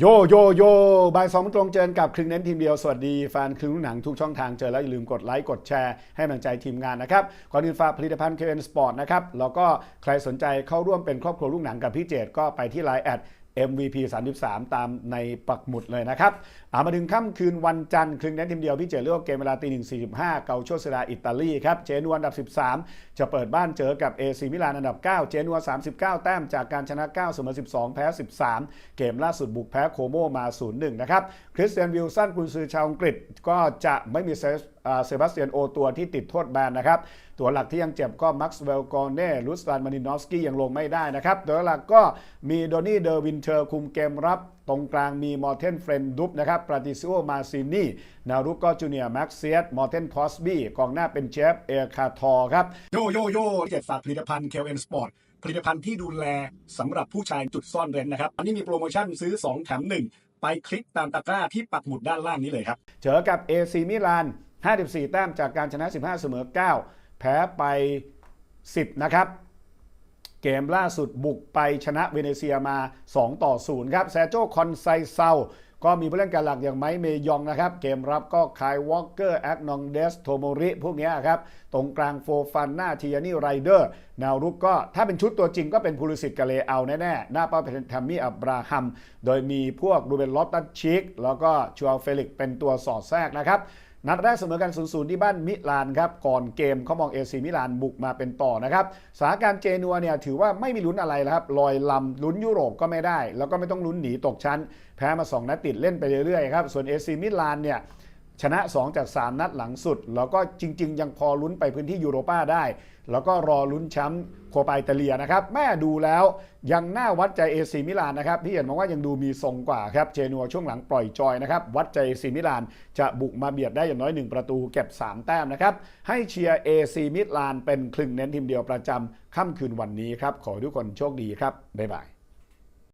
โยโยโยบ่ายสองตรงเจอกับครึ่งเน้นทีมเดียว สวัสดีแฟนครึ่งหนังทุกช่องทางเจอแล้วอย่าลืมกดไลค์กดแชร์ให้กำลังใจทีมงานนะครับก่อนอื่นฝากผลิตภัณฑ์ KN Sport นะครับ แล้วก็ใครสนใจเข้าร่วมเป็นครอบครัวลูกหนังกับพี่เจตก็ไปที่ไลน์แอด MVP 33 ตามในปักหมุดเลยนะครับอามาถึงค่ำคืนวันจันทร์ครึ่งเน้นทีมเดียวพี่เจเลือกเกมเวลาตีหนึ่งสี่สิบห้าเกาโชเซาอิตาลีครับ เจนัวอันดับ 13 จะเปิดบ้านเจอกับเอซีมิลานอันดับ 9 เจนัว 39 แต้มจากการชนะ9เสมอ12 แพ้ 13 เกมล่าสุดบุกแพ้โคโมมา 0-1 นะครับ คริสเตียนวิลสันกุนซือชาวอังกฤษก็จะไม่มีเซอ่า เซบาสเตียนโอตัวที่ติดโทษแบนนะครับ ตัวหลักที่ยังเจ็บก็มักซ์เวลกอเน่ลุสตานมานินอฟสกี้ยังลงไม่ได้นะครับ ตัวหลักก็มีโดนี่เดอร์วินเทอร์คุมเกมรับ ตรงกลางมีมอร์เทนเฟรนดุบนะครับปราติซิโอมาซินีนารุกก็จูเนียร์แม็กเซียสมอร์เทนคอสบี้กองหน้าเป็นเชฟเอคาทอครับ โยโยโย่เจ็ดฝากผลิตภัณฑ์ KN Sport ผลิตภัณฑ์ที่ดูแลสำหรับผู้ชายจุดซ่อนเร้นนะครับ อันนี้มีโปรโมชั่นซื้อ 2 แถม 1 ไปคลิกตามตะกร้าที่ปักหมุดด้านล่างนี้เลยครับ เจอกับ AC มิลาน 54 แต้มจากการชนะ 15 เสมอ 9 แพ้ไป 10 นะครับ เกมล่าสุดบุกไปชนะเวเนเซียมา 2 ต่อ 0 ครับแซโจคอนไซเซาก็มีผู้เล่นการหลักอย่างไมเมยองนะครับ เกมรับก็คายวอลเกอร์แอคนองเดสโทโมริ พวกนี้ครับ ตรงกลางโฟฟันหน้าทียานี่ไรเดอร์แนวรุกก็ถ้าเป็นชุดตัวจริงก็เป็นพูลิสิตกาเลเอาแน่ๆ หน้าเป้าเป็นแทมมี่อับราฮัม โดยมีพวกรูเบนลอตตันชิก แล้วก็ชัวเฟลิกเป็นตัวสอดแทรกนะครับ นัดแรกเสมอกัน 0-0 ที่บ้านมิลานครับ ก่อนเกมเขามองเอซีมิลานบุกมาเป็นต่อนะครับสถานการณ์เจนัวเนี่ยถือว่าไม่มีลุ้นอะไรแล้วครับลอยลำลุ้นยุโรปก็ไม่ได้ แล้วก็ไม่ต้องลุ้นหนีตกชั้น แพ้มา 2 นัดติดเล่นไปเรื่อยๆครับส่วนเอซีมิลานเนี่ย ชนะ 2 จาก 3 นัดหลังสุด แล้วก็จริง ๆ ยังพอลุ้นไปพื้นที่ยูโรป้าได้ แล้วก็รอลุ้นแชมป์โคปาอิตาเลียนะครับแม่ดูแล้วยังน่าวัดใจเอซีมิลานนะครับพี่เห็นมองว่ายังดูมีทรงกว่าครับเจนัวช่วงหลังปล่อยจอยนะครับวัดใจเอซีมิลานจะบุกมาเบียดได้อย่างน้อย 1 ประตูเก็บ 3 แต้มนะครับให้เชียร์เอซีมิลานเป็นคลึงเน้นทีมเดียวประจำค่ำคืนวันนี้ครับขอทุกคนโชคดีครับบ๊ายบาย